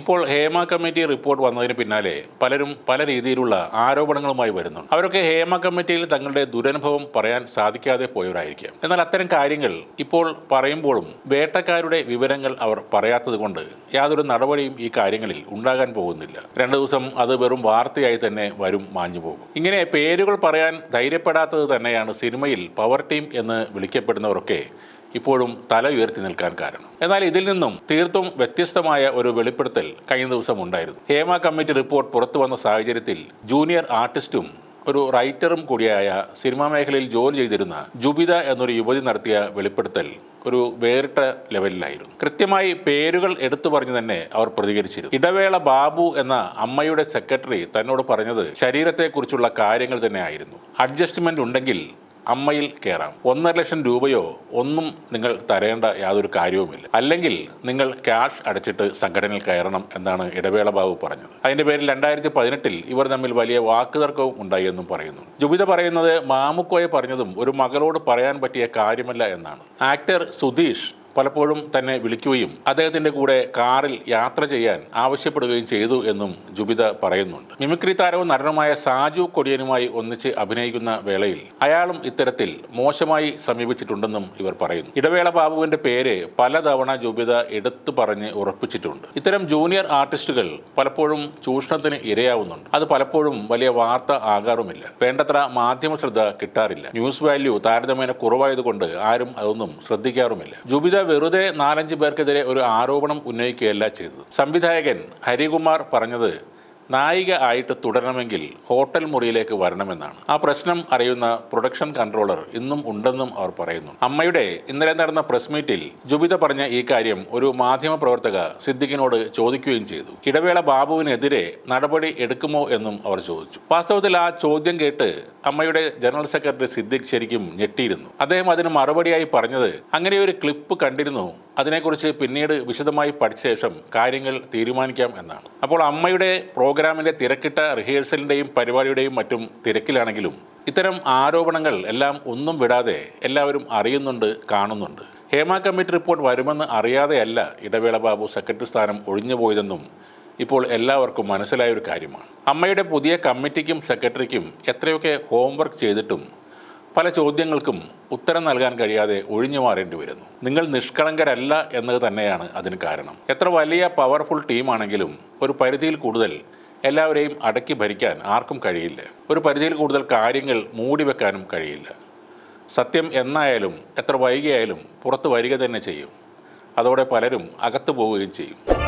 ഇപ്പോൾ Hema committee report വന്നതിന് പിന്നാലെ പലരും പല രീതിയിലുള്ള ആരോപണങ്ങളുമായി വരുന്നുണ്ട്. അവരൊക്കെ ഹേമ കമ്മിറ്റിയിൽ തങ്ങളുടെ ദുരനുഭവം പറയാൻ സാധിക്കാതെ പോയവരായിരിക്കാം. എന്നാൽ അത്തരം കാര്യങ്ങൾ ഇപ്പോൾ പറയുമ്പോഴും വേട്ടക്കാരുടെ വിവരങ്ങൾ അവർ പറയാത്തത് കൊണ്ട് യാതൊരു നടപടിയും ഈ കാര്യങ്ങളിൽ ഉണ്ടാകാൻ പോകുന്നില്ല. രണ്ടു ദിവസം അത് വെറും വാർത്തയായി തന്നെ വരും മാഞ്ഞു പോകും. ഇങ്ങനെ പേരുകൾ പറയാൻ ധൈര്യപ്പെടാത്തത് തന്നെയാണ് സിനിമയിൽ പവർ ടീം എന്ന് വിളിക്കപ്പെടുന്നവരൊക്കെ ഇപ്പോഴും തല ഉയർത്തി നിൽക്കാൻ കാരണം. എന്നാൽ ഇതിൽ നിന്നും തീർത്തും വ്യത്യസ്തമായ ഒരു വെളിപ്പെടുത്തൽ കഴിഞ്ഞ ദിവസം ഉണ്ടായിരുന്നു. ഹേമ കമ്മിറ്റി റിപ്പോർട്ട് പുറത്തു വന്ന സാഹചര്യത്തിൽ ജൂനിയർ ആർട്ടിസ്റ്റും ഒരു റൈറ്ററും കൂടിയായ സിനിമാ മേഖലയിൽ ജോലി ചെയ്തിരുന്ന ജുബിത എന്നൊരു യുവതി നടത്തിയ വെളിപ്പെടുത്തൽ ഒരു വേറിട്ട ലെവലിലായിരുന്നു. കൃത്യമായി പേരുകൾ എടുത്തു പറഞ്ഞു തന്നെ അവർ പ്രതികരിച്ചിരുന്നു. ഇടവേള ബാബു എന്ന അമ്മയുടെ സെക്രട്ടറി തന്നോട് പറഞ്ഞത് ശരീരത്തെക്കുറിച്ചുള്ള കാര്യങ്ങൾ തന്നെ ആയിരുന്നു. അഡ്ജസ്റ്റ്മെന്റ് ഉണ്ടെങ്കിൽ അമ്മയിൽ കയറാം ഒന്നര ലക്ഷം രൂപയോ ഒന്നും നിങ്ങൾ തരേണ്ട യാതൊരു കാര്യവുമില്ല. അല്ലെങ്കിൽ നിങ്ങൾ ക്യാഷ് അടച്ചിട്ട് സംഘടനയിൽ കയറണം എന്നാണ് ഇടവേള ബാബു പറഞ്ഞത്. അതിന്റെ പേരിൽ രണ്ടായിരത്തി പതിനെട്ടിൽ ഇവർ തമ്മിൽ വലിയ വാക്കുതർക്കവും ഉണ്ടായി എന്നും പറയുന്നു. ജുബിത പറയുന്നത് മാമുക്കോയെ പറഞ്ഞതും ഒരു മകളോട് പറയാൻ പറ്റിയ കാര്യമല്ല എന്നാണ്. ആക്ടർ സുധീഷ് പലപ്പോഴും തന്നെ വിളിക്കുകയും അദ്ദേഹത്തിന്റെ കൂടെ കാറിൽ യാത്ര ചെയ്യാൻ ആവശ്യപ്പെടുകയും ചെയ്തു എന്നും ജുബിത പറയുന്നുണ്ട്. മിമിക്രി താരവും നടനുമായ സാജു കൊടിയനുമായി ഒന്നിച്ച് അഭിനയിക്കുന്ന വേളയിൽ അയാളും ഇത്തരത്തിൽ മോശമായി സമീപിച്ചിട്ടുണ്ടെന്നും ഇവർ പറയുന്നു. ഇടവേള ബാബുവിന്റെ പേര് പലതവണ ജുബിത എടുത്തു പറഞ്ഞ് ഉറപ്പിച്ചിട്ടുണ്ട്. ഇത്തരം ജൂനിയർ ആർട്ടിസ്റ്റുകൾ പലപ്പോഴും ചൂഷണത്തിന് ഇരയാവുന്നുണ്ട്. അത് പലപ്പോഴും വലിയ വാർത്ത ആകാറുമില്ല. വേണ്ടത്ര മാധ്യമ ശ്രദ്ധ കിട്ടാറില്ല. ന്യൂസ് വാല്യൂ താരതമ്യേന കുറവായതുകൊണ്ട് ആരും അതൊന്നും ശ്രദ്ധിക്കാറുമില്ല. ജുബിത വെറുതെ നാലഞ്ച് പേർക്കെതിരെ ഒരു ആരോപണം ഉന്നയിക്കുകയല്ല ചെയ്തത്. സംവിധായകൻ ഹരികുമാർ പറഞ്ഞത് നായിക ആയിട്ട് തുടരണമെങ്കിൽ ഹോട്ടൽ മുറിയിലേക്ക് വരണമെന്നാണ്. ആ പ്രശ്നം അറിയുന്ന പ്രൊഡക്ഷൻ കൺട്രോളർ ഇന്നും ഉണ്ടെന്നും അവർ പറയുന്നു. അമ്മയുടെ ഇന്നലെ നടന്ന പ്രസ് മീറ്റിൽ ജുബിത പറഞ്ഞ ഈ കാര്യം ഒരു മാധ്യമ പ്രവർത്തക സിദ്ദിഖിനോട് ചോദിക്കുകയും ചെയ്തു. ഇടവേള ബാബുവിനെതിരെ നടപടി എടുക്കുമോ എന്നും അവർ ചോദിച്ചു. വാസ്തവത്തിൽ ആ ചോദ്യം കേട്ട് അമ്മയുടെ ജനറൽ സെക്രട്ടറി സിദ്ദിഖ് ശരിക്കും ഞെട്ടിയിരുന്നു. അദ്ദേഹം അതിന് മറുപടിയായി പറഞ്ഞത് അങ്ങനെ ഒരു ക്ലിപ്പ് കണ്ടിരുന്നു അതിനെക്കുറിച്ച് പിന്നീട് വിശദമായി പഠിച്ച ശേഷം കാര്യങ്ങൾ തീരുമാനിക്കാം എന്നാണ്. അപ്പോൾ അമ്മയുടെ പ്രോഗ്രാമിന്റെ തിരക്കിട്ട റിഹേഴ്സലിന്റെയും പരിപാടിയുടെയും മറ്റും തിരക്കിലാണെങ്കിലും ഇത്തരം ആരോപണങ്ങൾ എല്ലാം ഒന്നും വിടാതെ എല്ലാവരും അറിയുന്നുണ്ട് കാണുന്നുണ്ട്. ഹേമ കമ്മിറ്റി റിപ്പോർട്ട് വരുമെന്ന് അറിയാതെയല്ല ഇടവേള ബാബു സെക്രട്ടറി സ്ഥാനം ഒഴിഞ്ഞുപോയതെന്നും ഇപ്പോൾ എല്ലാവർക്കും മനസ്സിലായ ഒരു കാര്യമാണ്. അമ്മയുടെ പുതിയ കമ്മിറ്റിക്കും സെക്രട്ടറിക്കും എത്രയൊക്കെ ഹോംവർക്ക് ചെയ്തിട്ടും പല ചോദ്യങ്ങൾക്കും ഉത്തരം നൽകാൻ കഴിയാതെ ഒഴിഞ്ഞു മാറേണ്ടി വരുന്നു. നിങ്ങൾ നിഷ്കളങ്കരല്ല എന്നത് തന്നെയാണ് അതിന് കാരണം. എത്ര വലിയ പവർഫുൾ ടീമാണെങ്കിലും ഒരു പരിധിയിൽ കൂടുതൽ എല്ലാവരെയും അടക്കി ഭരിക്കാൻ ആർക്കും കഴിയില്ല. ഒരു പരിധിയിൽ കൂടുതൽ കാര്യങ്ങൾ മൂടി വെക്കാനും കഴിയില്ല. സത്യം എന്നായാലും എത്ര വൈകിയായാലും പുറത്ത് വരിക തന്നെ ചെയ്യും. അതോടെ പലരും അകത്തു പോവുകയും ചെയ്യും.